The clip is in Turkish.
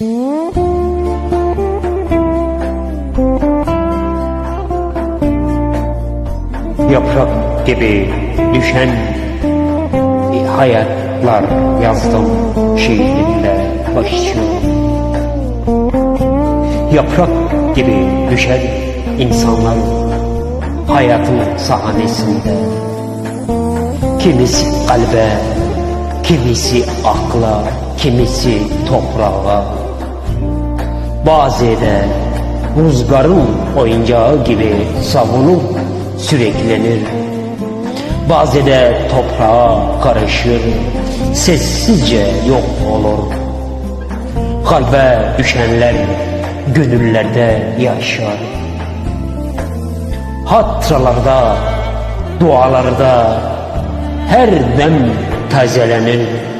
Yaprak gibi düşen hayatlar yazdım şiirimle başlıyorum. Yaprak gibi düşen insanlar hayatın sahnesinde. Kimisi kalbe, kimisi akla, kimisi toprağa. Bazı de rüzgarın oyuncağı gibi savunup süreklenir. Bazı de toprağa karışır, sessizce yok olur. Kalbe düşenler gönüllerde yaşar. Hatıralarda, dualarda her dem tazelenir.